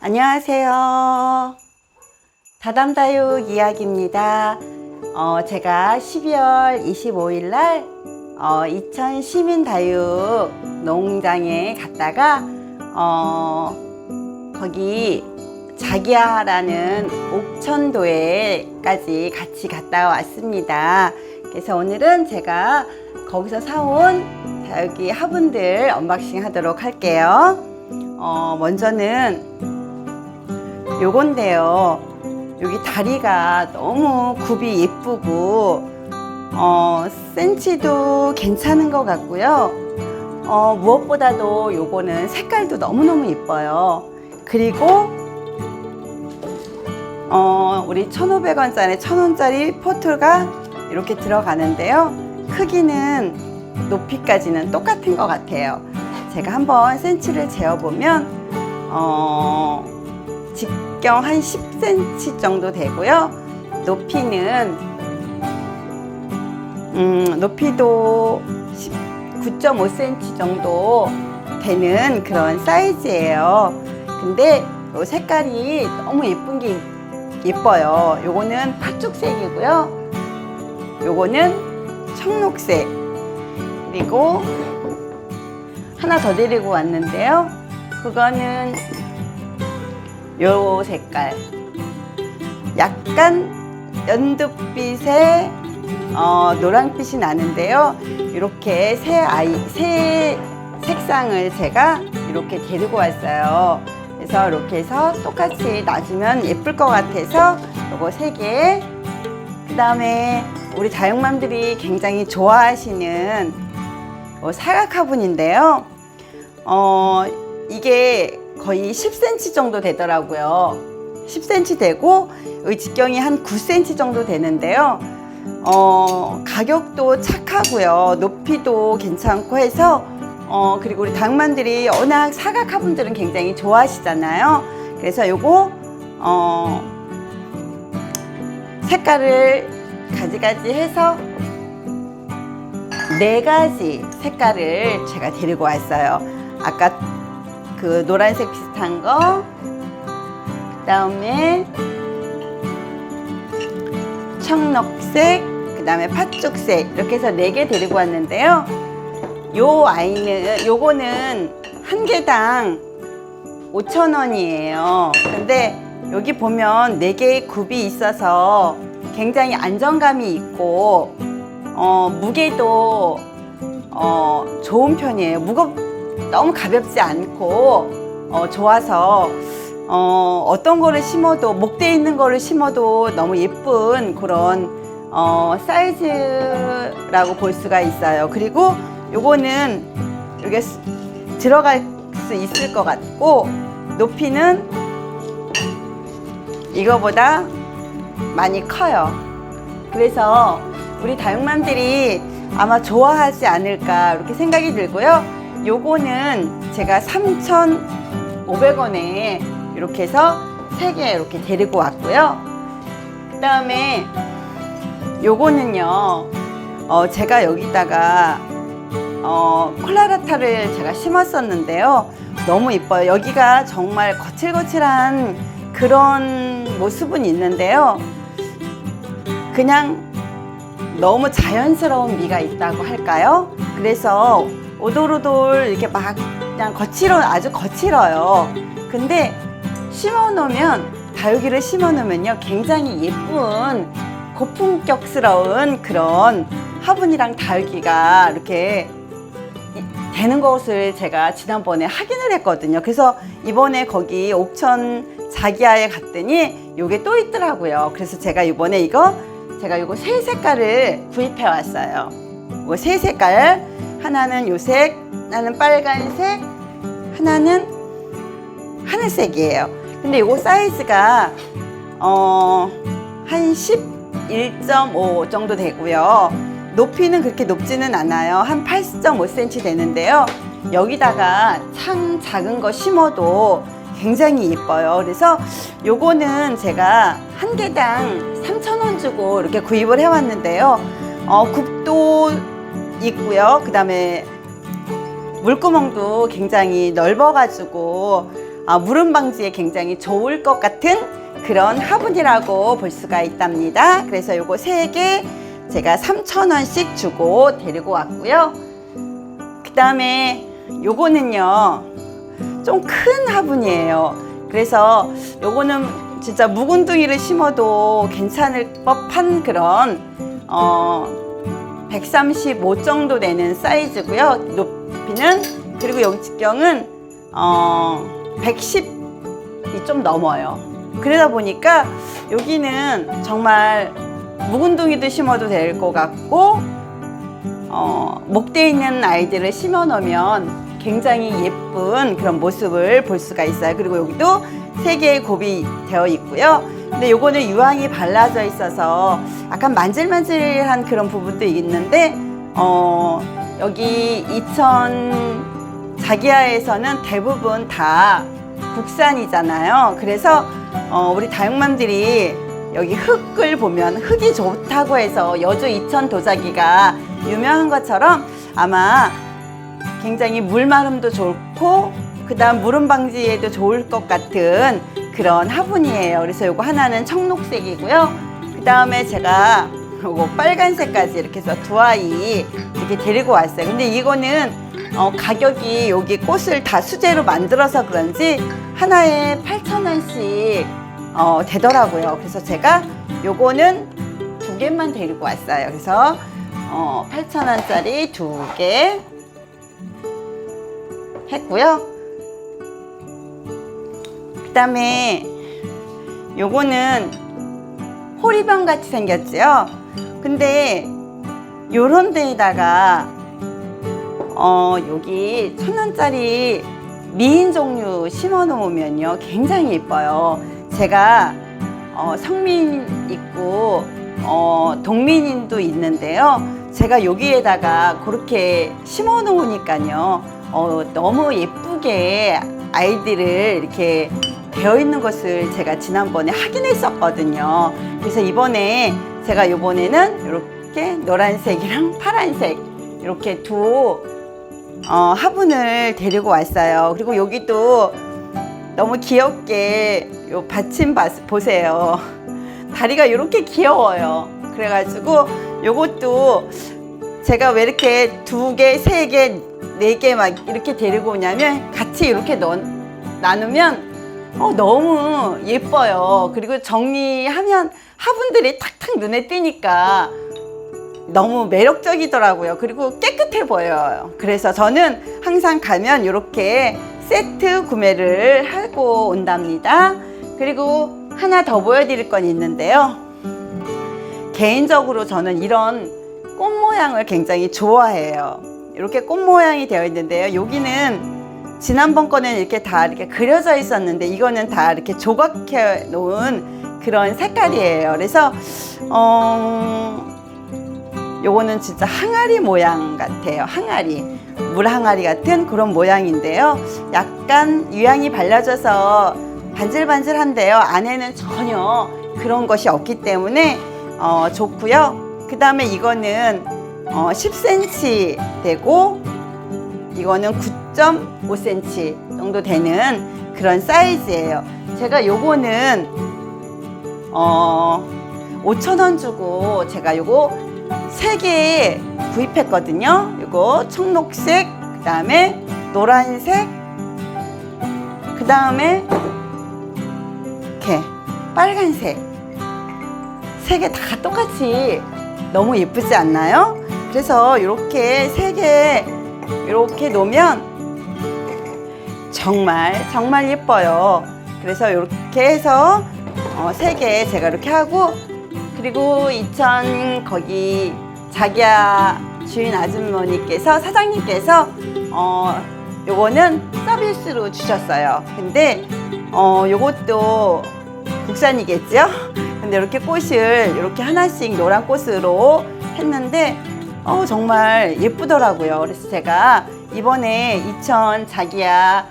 안녕하세요. 다담다육 이야기입니다. 어, 제가 12월 25일 날 어, 이천 시민다육 농장에 갔다가 어, 거기 자기야라는 옥천도에까지 같이 갔다 왔습니다. 그래서 오늘은 제가 거기서 사온 다육이 화분들 언박싱 하도록 할게요. 어, 먼저는 요건데요. 여기 다리가 너무 굽이 예쁘고, 어, 센치도 괜찮은 것 같고요. 어, 무엇보다도 요거는 색깔도 너무너무 예뻐요. 그리고, 어, 우리 1,500원짜리, 1,000원짜리 포트가 이렇게 들어가는데요. 크기는 높이까지는 똑같은 것 같아요. 제가 한번 센치를 재어보면, 어, 직경 한 10cm 정도 되고요. 높이는 음, 높이도 9.5cm 정도 되는 그런 사이즈예요. 근데 요 색깔이 너무 예쁜 게 예뻐요. 요거는 팥죽색이고요. 요거는 청록색. 그리고 하나 더 데리고 왔는데요. 그거는 요 색깔 약간 연두빛의 어, 노란빛이 나는데요 이렇게 새 아이 새 색상을 제가 이렇게 데리고 왔어요 그래서 이렇게 해서 똑같이 놔주면 예쁠 것 같아서 요거 세개그 다음에 우리 다육맘들이 굉장히 좋아하시는 요 사각 화분인데요 어, 이게 거의 10cm 정도 되더라고요. 10cm 되고 의 직경이 한 9cm 정도 되는데요. 어, 가격도 착하고요. 높이도 괜찮고 해서 어, 그리고 우리 당만들이 워낙 사각 화분들은 굉장히 좋아하시잖아요. 그래서 요거 어, 색깔을 가지가지 해서 네 가지 색깔을 제가 데리고 왔어요. 아까 그 노란색 비슷한 거, 그 다음에 청록색, 그 다음에 팥죽색 이렇게 해서 네 개 데리고 왔는데요. 요 아이는 요거는 한 개당 5천 원이에요. 근데 여기 보면 네 개의 굽이 있어서 굉장히 안정감이 있고 어, 무게도 어, 좋은 편이에요. 무겁 너무 가볍지 않고 어, 좋아서 어, 어떤 거를 심어도 목대 있는 거를 심어도 너무 예쁜 그런 어, 사이즈라고 볼 수가 있어요. 그리고 요거는 이게 들어갈 수 있을 것 같고 높이는 이거보다 많이 커요. 그래서 우리 다육맘들이 아마 좋아하지 않을까 이렇게 생각이 들고요. 요거는 제가 3,500원에 이렇게 해서 세개 이렇게 데리고 왔고요. 그 다음에 요거는요, 어, 제가 여기다가 어, 콜라라타를 제가 심었었는데요. 너무 이뻐요. 여기가 정말 거칠거칠한 그런 모습은 있는데요. 그냥 너무 자연스러운 미가 있다고 할까요? 그래서 오돌오돌 이렇게 막 그냥 거칠어 아주 거칠어요. 근데 심어 놓으면 다육이를 심어 놓으면요 굉장히 예쁜 고품격스러운 그런 화분이랑 다육이가 이렇게 이- 되는 것을 제가 지난번에 확인을 했거든요. 그래서 이번에 거기 옥천 자기야에 갔더니 요게 또 있더라고요. 그래서 제가 이번에 이거 제가 요거 세 색깔을 구입해 왔어요. 요거 세 색깔 하나는 요색, 하나는 빨간색, 하나는 하늘색이에요. 근데 요거 사이즈가 어, 한 11.5 정도 되고요. 높이는 그렇게 높지는 않아요. 한 8.5cm 되는데요. 여기다가 창 작은 거 심어도 굉장히 예뻐요. 그래서 요거는 제가 한 개당 3,000원 주고 이렇게 구입을 해왔는데요. 어, 굽도 있고요. 그 다음에 물구멍도 굉장히 넓어가지고 아, 물음 방지에 굉장히 좋을 것 같은 그런 화분이라고 볼 수가 있답니다. 그래서 요거 세 개 제가 3,000원씩 주고 데리고 왔고요. 그 다음에 요거는요, 좀 큰 화분이에요. 그래서 요거는 진짜 묵은둥이를 심어도 괜찮을 법한 그런, 어, 135 정도 되는 사이즈고요. 높이는 그리고 여기 직경은 어 110이 좀 넘어요. 그러다 보니까 여기는 정말 묵은둥이도 심어도 될 것 같고 어, 목대 있는 아이들을 심어 놓으면 굉장히 예쁜 그런 모습을 볼 수가 있어요. 그리고 여기도 세 개의 곱이 되어 있고요. 근데 요거는 유황이 발라져 있어서 약간 만질만질한 그런 부분도 있는데 어, 여기 이천 자기야에서는 대부분 다 국산이잖아요. 그래서 어, 우리 다육맘들이 여기 흙을 보면 흙이 좋다고 해서 여주 이천 도자기가 유명한 것처럼 아마 굉장히 물 마름도 좋고 그다음 물음 방지에도 좋을 것 같은 그런 화분이에요. 그래서 요거 하나는 청록색이고요. 그다음에 제가 요거 빨간색까지 이렇게 해서 두 아이 이렇게 데리고 왔어요. 근데 이거는 어, 가격이 여기 꽃을 다 수제로 만들어서 그런지 하나에 8,000원씩 어, 되더라고요. 그래서 제가 요거는 두 개만 데리고 왔어요. 그래서 어, 8,000원짜리 두 개 했고요. 그 다음에 요거는 호리병 같이 생겼지요. 근데 요런 데에다가 어 여기 천 원짜리 미인 종류 심어 놓으면요 굉장히 예뻐요. 제가 어, 성민 있고 어, 동민인도 있는데요. 제가 여기에다가 그렇게 심어 놓으니까요. 어, 너무 예쁘게 아이들을 이렇게 되어 있는 것을 제가 지난번에 확인했었거든요. 그래서 이번에 제가 이번에는 이렇게 노란색이랑 파란색 이렇게 두 어, 화분을 데리고 왔어요. 그리고 여기도 너무 귀엽게 요 받침 봐- 보세요. 다리가 이렇게 귀여워요. 그래가지고 요것도 제가 왜 이렇게 두 개, 세 개, 네 개 막 이렇게 데리고 오냐면 같이 이렇게 넣, 나누면 어, 너무 예뻐요. 그리고 정리하면 화분들이 탁탁 눈에 띄니까 너무 매력적이더라고요. 그리고 깨끗해 보여요. 그래서 저는 항상 가면 이렇게 세트 구매를 하고 온답니다. 그리고 하나 더 보여드릴 건 있는데요. 개인적으로 저는 이런 꽃 모양을 굉장히 좋아해요. 이렇게 꽃 모양이 되어 있는데요. 여기는 지난번 거는 이렇게 다 이렇게 그려져 있었는데 이거는 다 이렇게 조각해 놓은 그런 색깔이에요. 그래서 어 요거는 진짜 항아리 모양 같아요. 항아리. 물 항아리 같은 그런 모양인데요. 약간 유향이 발라져서 반질반질한데요. 안에는 전혀 그런 것이 없기 때문에 어, 좋고요. 그 다음에 이거는 어, 10cm 되고 이거는 9.5cm 정도 되는 그런 사이즈예요. 제가 요거는 어 5,000원 주고 제가 요거 세개 구입했거든요. 요거 청록색, 그 다음에 노란색, 그 다음에 이렇게 빨간색 세 개 다 똑같이 너무 예쁘지 않나요? 그래서 이렇게 세 개 이렇게 놓으면 정말 정말 예뻐요. 그래서 이렇게 해서 어, 세개 제가 이렇게 하고 그리고 이천 거기 자기야 주인 아주머니께서 사장님께서 어 요거는 서비스로 주셨어요. 근데 어 요것도 국산이겠죠? 근데 이렇게 꽃을 이렇게 하나씩 노란 꽃으로 했는데 어 정말 예쁘더라고요. 그래서 제가 이번에 이천 자기야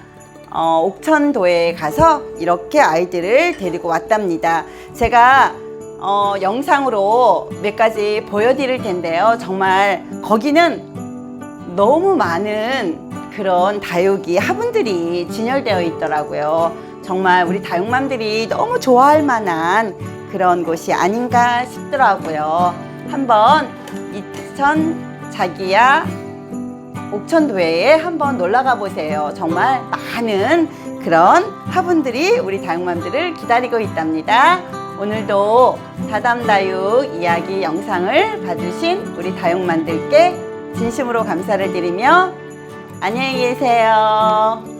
어, 옥천도에 가서 이렇게 아이들을 데리고 왔답니다. 제가 어, 영상으로 몇 가지 보여드릴 텐데요. 정말 거기는 너무 많은 그런 다육이 화분들이 진열되어 있더라고요. 정말 우리 다육맘들이 너무 좋아할 만한 그런 곳이 아닌가 싶더라고요. 한번 이천 자기야 옥천도회에 한번 놀러 가 보세요. 정말 많은 그런 화분들이 우리 다육맘들을 기다리고 있답니다. 오늘도 다담다육 이야기 영상을 봐주신 우리 다육맘들께 진심으로 감사를 드리며 안녕히 계세요.